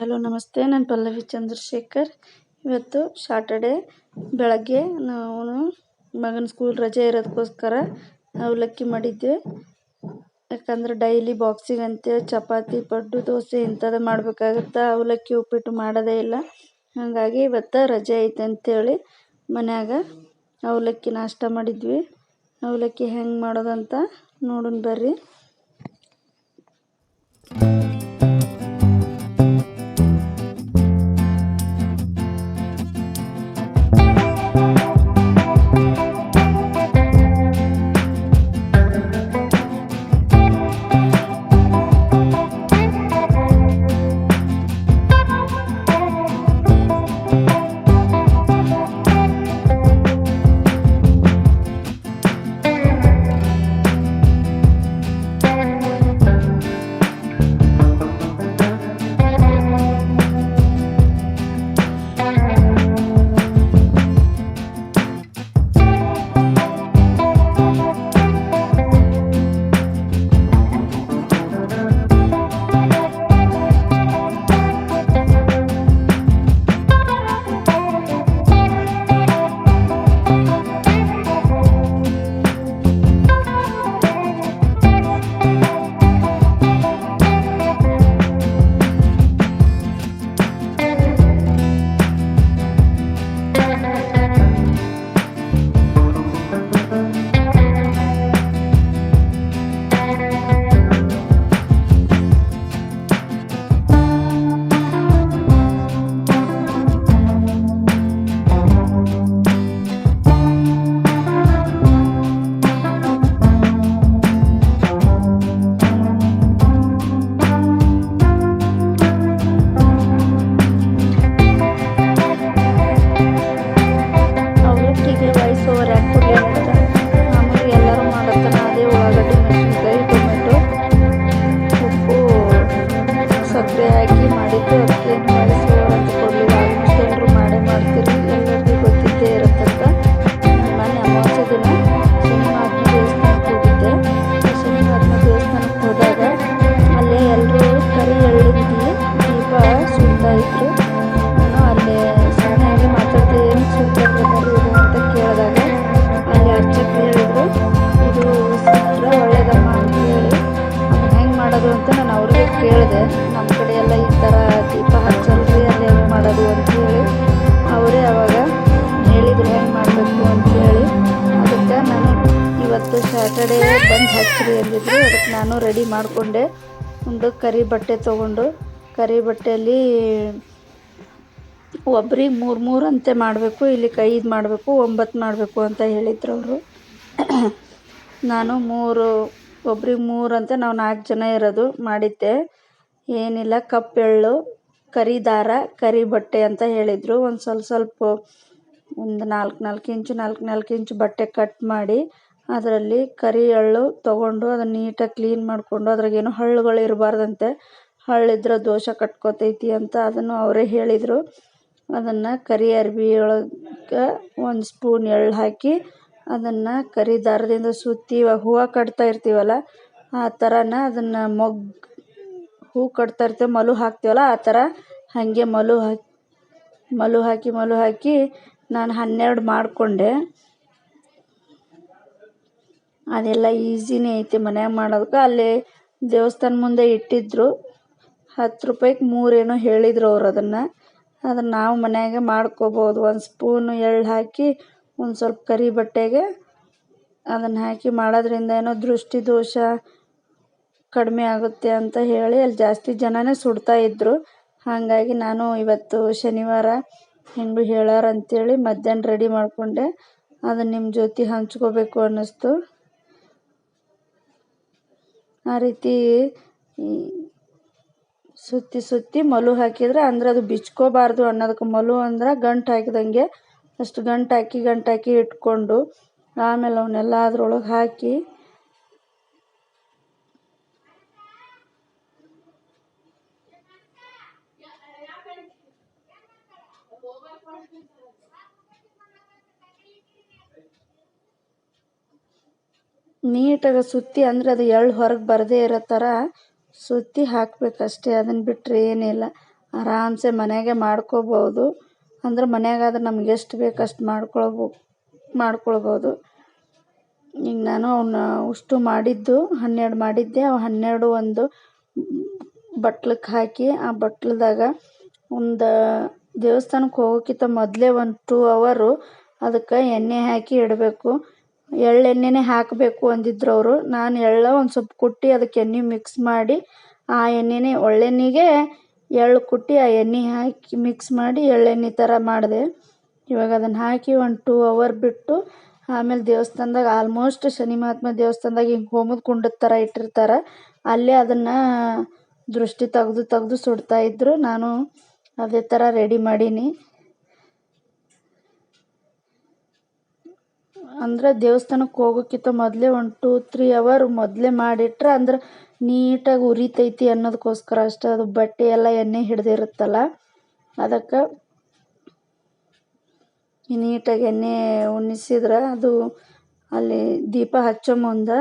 Hello, ನಮಸ್ತೆ. ನಾನು ಪಲ್ಲವಿ ಚಂದ್ರಶೇಖರ್. ಇವತ್ತು ಶಾಟರ್ಡೆ ಬೆಳಗ್ಗೆ ನಾವು ಮಗನ ಸ್ಕೂಲ್ ರಜೆ ಇರೋದಕ್ಕೋಸ್ಕರ ಅವಲಕ್ಕಿ ಮಾಡಿದ್ದೆ ಯಾಕಂದ್ರೆ ಡೈಲಿ ಬಾಕ್ಸಿಗಂತೆ ಚಪಾತಿ, ಪಡ್ಡು, ದೋಸೆ ಇಂಥದ್ದು ಮಾಡಬೇಕಾಗತ್ತೆ ಅವಲಕ್ಕಿ ಉಪ್ಪಿಟ್ಟು ಮಾಡೋದೇ ಇಲ್ಲ. ಹಾಗಾಗಿ ಇವತ್ತು ರಜೆ ಐತೆ ಅಂತೇಳಿ ಮನ್ಯಾಗ ಅವಲಕ್ಕಿ ನಾಷ್ಟ ಮಾಡಿದ್ವಿ. ಅವಲಕ್ಕಿ ಹೆಂಗೆ ಮಾಡೋದಂತ ನೋಡೋಣ ಬರ್ರಿ. ಸಕ್ಕರೆ ಹಾಕಿ ಮಾಡಿದ್ದು ಅದಕ್ಕೇನು ವಾಯ್ಸ್ ಓವರ್ ಅಂತ ಕೊಡಲಿಲ್ಲ. ಆಲ್ಮೋಸ್ಟ್ ಎಲ್ಲರೂ ಮಾಡೇ ಮಾಡ್ತೀರಿ ಎಲ್ಲರಿಗೂ ಗೊತ್ತಿದ್ದೇ ಇರುತ್ತಂತ ಮನೆ ಅಮಾವಾಸ್ಯ ದಿನ. ಶನಿವಾರನ ದೇವಸ್ಥಾನಕ್ಕೆ ಹೋಗಿದ್ದೆ. ಶನಿವಾರನ ದೇವಸ್ಥಾನಕ್ಕೆ ಹೋದಾಗ ಅಲ್ಲೇ ಎಲ್ಲರೂ ಕರಿ ಎಳ್ಳಿದ್ವಿ ದೀಪ ಸುಂದ ಇತ್ತು ನಾನು ಅಲ್ಲೇ ಸಣ್ಣ ಹಾಗೆ ಮಾತಾಡ್ತಾ ಏನು ಸುಂದರ ಪ್ರಕಾರ ಇದು ಅಂತ ಕೇಳಿದಾಗ ಅಲ್ಲಿ ಅರ್ಚಕ ಹೇಳಿದ್ರು. ಇದು ಸುಟ್ರೆ ಒಳ್ಳೇದಮ್ಮ ಅಂತ ಹೇಳಿ. ಹೆಂಗೆ ಮಾಡೋದು ಅಂತ ನಾನು ಅವ್ರಿಗೆ ಕೇಳಿದೆ. ಮಾಡಬೇಕು ಅಂತ ಹೇಳಿ ಅದಕ್ಕೆ ನಾನು ಇವತ್ತು ಸ್ಯಾಟರ್ಡೇ ಬಂದು ಹಚ್ಚಿರಿ ಅಂದಿದ್ರು ಅದಕ್ಕೆ ನಾನು ರೆಡಿ ಮಾಡಿಕೊಂಡೆ. ಒಂದು ಕರಿ ಬಟ್ಟೆ ತೊಗೊಂಡು. ಕರಿ ಬಟ್ಟೆಯಲ್ಲಿ ಒಬ್ರಿಗೆ ಮೂರು ಮೂರು ಅಂತೆ ಮಾಡಬೇಕು ಇಲ್ಲಿ ಐದು ಮಾಡಬೇಕು, ಒಂಬತ್ತು ಮಾಡಬೇಕು ಅಂತ ಹೇಳಿದ್ರು ಅವರು. ನಾನು ಮೂರು, ಒಬ್ರಿಗೆ ಮೂರು ಅಂತ ನಾವು ನಾಲ್ಕು ಜನ ಇರೋದು ಮಾಡಿದ್ದೆ. ಏನಿಲ್ಲ, ಕಪ್ ಎಳ್ಳು, ಕರಿ ದಾರ, ಕರಿ ಬಟ್ಟೆ ಅಂತ ಹೇಳಿದರು. ಒಂದು ಸ್ವಲ್ಪ ಸ್ವಲ್ಪ ಒಂದು ನಾಲ್ಕು ನಾಲ್ಕು ಇಂಚು, ನಾಲ್ಕು ನಾಲ್ಕು ಇಂಚು ಬಟ್ಟೆ ಕಟ್ ಮಾಡಿ ಅದರಲ್ಲಿ ಕರಿ ಎಳ್ಳು ತೊಗೊಂಡು ಅದನ್ನು ನೀಟಾಗಿ ಕ್ಲೀನ್ ಮಾಡಿಕೊಂಡು ಅದ್ರಾಗೇನು ಹಳ್ಳುಗಳು ಇರಬಾರ್ದಂತೆ. ಹಳ್ಳಿದ್ರೆ ದೋಷ ಕಟ್ಕೋತೈತಿ ಅಂತ ಅದನ್ನು ಅವರೇ ಹೇಳಿದರು. ಅದನ್ನು ಕರಿ ಅರ್ಬಿ ಒಳಗೆ ಒಂದು ಸ್ಪೂನ್ ಎಳ್ಳು ಹಾಕಿ ಅದನ್ನು ಕರಿ ದಾರದಿಂದ ಸುತ್ತಿ ಹೂವು ಕಟ್ತಾ ಇರ್ತೀವಲ್ಲ, ಆ ಥರನ ಅದನ್ನು ಮೊಗ್ಗು ಹೂ ಕಟ್ತಾ ಇರ್ತೀವಿ ಮಲು ಹಾಕ್ತೀವಲ್ಲ, ಆ ಥರ ಹಾಗೆ ಮಲು ಹಾಕಿ ಮಲು ಹಾಕಿ ಮಲು ಹಾಕಿ ನಾನು ಹನ್ನೆರಡು ಮಾಡಿಕೊಂಡೆ. ಅದೆಲ್ಲ ಈಸಿನೇ ಐತಿ ಮನ್ಯಾಗ ಮಾಡೋದಕ್ಕೆ. ಅಲ್ಲಿ ದೇವಸ್ಥಾನ ಮುಂದೆ ಇಟ್ಟಿದ್ದರು ಹತ್ತು ರೂಪಾಯಿಗೆ ಮೂರೇನೋ ಹೇಳಿದರು ಅವ್ರು ಅದನ್ನು. ಅದನ್ನು ನಾವು ಮನ್ಯಾಗೆ ಮಾಡ್ಕೋಬೋದು. ಒಂದು ಸ್ಪೂನು ಎಳ್ಳು ಹಾಕಿ, ಒಂದು ಸ್ವಲ್ಪ ಕರಿ ಬಟ್ಟೆಗೆ ಅದನ್ನು ಹಾಕಿ ಮಾಡೋದ್ರಿಂದ ಏನೋ ದೃಷ್ಟಿ ದೋಷ ಕಡಿಮೆ ಆಗುತ್ತೆ ಅಂತ ಹೇಳಿ ಅಲ್ಲಿ ಜಾಸ್ತಿ ಜನನೇ ಸುಡ್ತಾ ಇದ್ದರು ಹಾಗಾಗಿ ನಾನು ಇವತ್ತು ಶನಿವಾರ ಹೆಂಗೂ ಹೇಳ್ಯಾರ ಅಂತೇಳಿ ಮಧ್ಯಾಹ್ನ ರೆಡಿ ಮಾಡಿಕೊಂಡೆ. ಅದು ನಿಮ್ಮ ಜೊತೆ ಹಂಚ್ಕೋಬೇಕು ಅನ್ನಿಸ್ತು. ಆ ರೀತಿ ಸುತ್ತಿ ಸುತ್ತಿ ಮಲು ಹಾಕಿದ್ರೆ ಅಂದ್ರೆ ಅದು ಬಿಚ್ಕೋಬಾರ್ದು ಅನ್ನೋದಕ್ಕೆ ಮಲು ಅಂದ್ರೆ ಗಂಟು ಹಾಕಿದಂಗೆ ಅಷ್ಟು ಗಂಟು ಹಾಕಿ ಗಂಟು ಹಾಕಿ ಇಟ್ಕೊಂಡು ಆಮೇಲೆ ಅವನ್ನೆಲ್ಲ ಅದ್ರೊಳಗೆ ಹಾಕಿ ನೀಟಾಗಿ ಸುತ್ತಿ ಅಂದ್ರೆ ಅದು ಎಳ್ಳು ಹೊರಗೆ ಬರದೇ ಇರೋ ಥರ ಸುತ್ತಿ ಹಾಕ್ಬೇಕಷ್ಟೇ ಅದನ್ನು ಬಿಟ್ಟರೆ ಏನಿಲ್ಲ ಆರಾಮ್ಸೆ ಮನೆಯಾಗೆ ಮಾಡ್ಕೋಬೋದು. ಅಂದ್ರೆ ಮನ್ಯಾಗಾದ್ರೆ ನಮ್ಗೆ ಎಷ್ಟು ಬೇಕು ಅಷ್ಟು ಮಾಡ್ಕೊಳ್ಬೋ, ಮಾಡ್ಕೊಳ್ಬೋದು. ಈಗ ನಾನು ಅವನ್ನ ಉಷ್ಟು ಮಾಡಿದ್ದು, ಹನ್ನೆರಡು ಮಾಡಿದ್ದೆ. ಅವು ಹನ್ನೆರಡು ಒಂದು ಬಟ್ಲಕ್ಕೆ ಹಾಕಿ ಆ ಬಟ್ಲದಾಗ ಒಂದು ದೇವಸ್ಥಾನಕ್ಕೆ ಹೋಗೋಕ್ಕಿಂತ ಮೊದಲೇ ಒಂದು ಟೂ ಅವರು ಅದಕ್ಕೆ ಎಣ್ಣೆ ಹಾಕಿ ಇಡಬೇಕು. ಎಳ್ಳೆಣ್ಣೆನೇ ಹಾಕಬೇಕು ಅಂದಿದ್ರು ಅವರು. ನಾನು ಎಳ್ಳು ಒಂದು ಸ್ವಲ್ಪ ಕುಟ್ಟಿ ಅದಕ್ಕೆ ಎಣ್ಣೆ ಮಿಕ್ಸ್ ಮಾಡಿ ಆ ಎಣ್ಣೆನೇ ಒಳ್ಳೆಣ್ಣೆಗೆ ಎಳ್ಳು ಕುಟ್ಟಿ ಆ ಎಣ್ಣೆ ಹಾಕಿ ಮಿಕ್ಸ್ ಮಾಡಿ ಎಳ್ಳೆಣ್ಣೆ ಥರ ಮಾಡಿದೆ. ಇವಾಗ ಅದನ್ನು ಹಾಕಿ ಒಂದು ಟೂ ಅವರ್ ಬಿಟ್ಟು ಆಮೇಲೆ ದೇವಸ್ಥಾನದಾಗ ಆಲ್ಮೋಸ್ಟ್ ಶನಿ ಮಹಾತ್ಮ ದೇವಸ್ಥಾನದಾಗ ಹಿಂಗೆ ಹೋಮದ ಕುಂಡದ ಥರ ಇಟ್ಟಿರ್ತಾರೆ. ಅಲ್ಲೇ ಅದನ್ನು ದೃಷ್ಟಿ ತೆಗೆದು ತೆಗೆದು ಸುಡ್ತಾ ಇದ್ದರು ನಾನು ಅದೇ ಥರ ರೆಡಿ ಮಾಡೀನಿ. ಅಂದ್ರೆ ದೇವಸ್ಥಾನಕ್ಕೆ ಹೋಗೋಕ್ಕಿಂತ ಮೊದಲೇ ಒಂದು ಟೂ ತ್ರೀ ಅವರ್ ಮೊದಲೇ ಮಾಡಿಟ್ರೆ ಅಂದ್ರೆ ನೀಟಾಗಿ ಉರಿತೈತಿ ಅನ್ನೋದಕ್ಕೋಸ್ಕರ ಅಷ್ಟೇ. ಅದು ಬಟ್ಟೆ ಎಲ್ಲ ಎಣ್ಣೆ ಹಿಡ್ದಿರುತ್ತಲ್ಲ ಅದಕ್ಕೆ ನೀಟಾಗಿ ಎಣ್ಣೆ ಉಣಿಸಿದ್ರೆ ಅದು ಅಲ್ಲಿ ದೀಪ ಹಚ್ಚೋ ಮುಂದೆ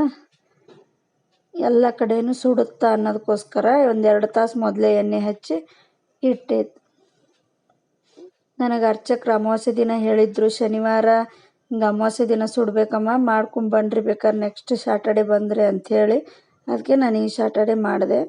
ಎಲ್ಲ ಕಡೆಯೂ ಸುಡುತ್ತಾ ಅನ್ನೋದಕ್ಕೋಸ್ಕರ ಒಂದೆರಡು ತಾಸು ಮೊದಲೇ ಎಣ್ಣೆ ಹಚ್ಚಿ ಇಟ್ಟೆ. ನನಗೆ ಅರ್ಚಕ್ರ ಅಮಾವಾಸ್ಯೆ ದಿನ ಹೇಳಿದ್ರು, ಶನಿವಾರ ಹಿಂಗೆ ಅಮಾವಾಸ್ಯೆ ದಿನ ಸುಡಬೇಕಮ್ಮ ಮಾಡ್ಕೊಂಬನ್ರಿ ಬೇಕಾದ್ರೆ ನೆಕ್ಸ್ಟ್ ಸ್ಯಾಟರ್ಡೆ ಬಂದರೆ ಅಂಥೇಳಿ ಅದಕ್ಕೆ ನಾನು ಈ ಸ್ಯಾಟರ್ಡೆ ಮಾಡಿದೆ.